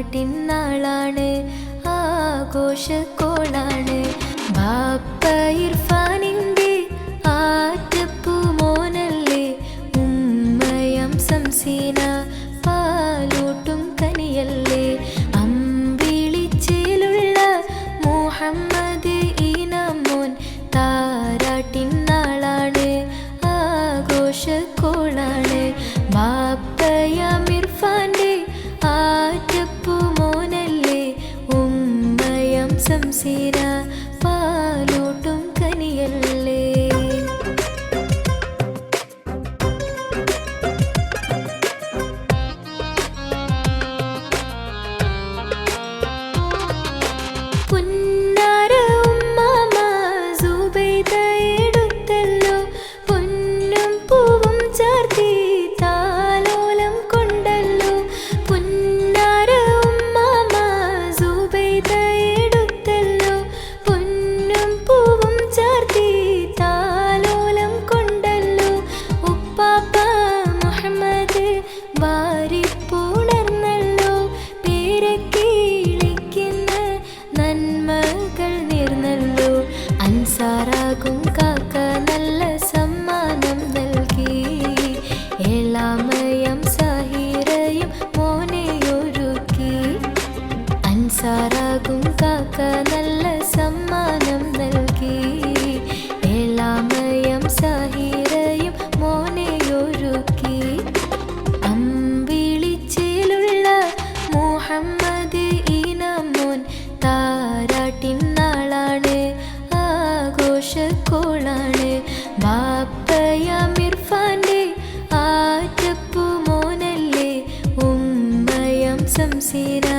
നാട്ടിൻ നാളാണ് ആഘോഷക്കോളാണ്. ബാപ്പ ഇർഫാനിന്റെ ആറ്റപ്പൂ മോനല്ലേ ഉമ്മയം സംസീന പാലൂട്ടും കനിയല്ലേ അമ്പിളിച്ചേലുള്ള മുഹമ്മദ് ഈനാമോൻ താരാട്ടിൻ നാളാണ് ആഘോഷക്കോളാണ്. ബാപ്പയ മിർഫാന്റെ സംസീര പാലോട്ട നാട്ടിന്നാളാണ് ആഘോഷക്കോളാണ്. ബാപ്പയ മിർഫാന്റെ ആറ്റപ്പു മോനല്ലേ ഉമ്മയം സംസീരാ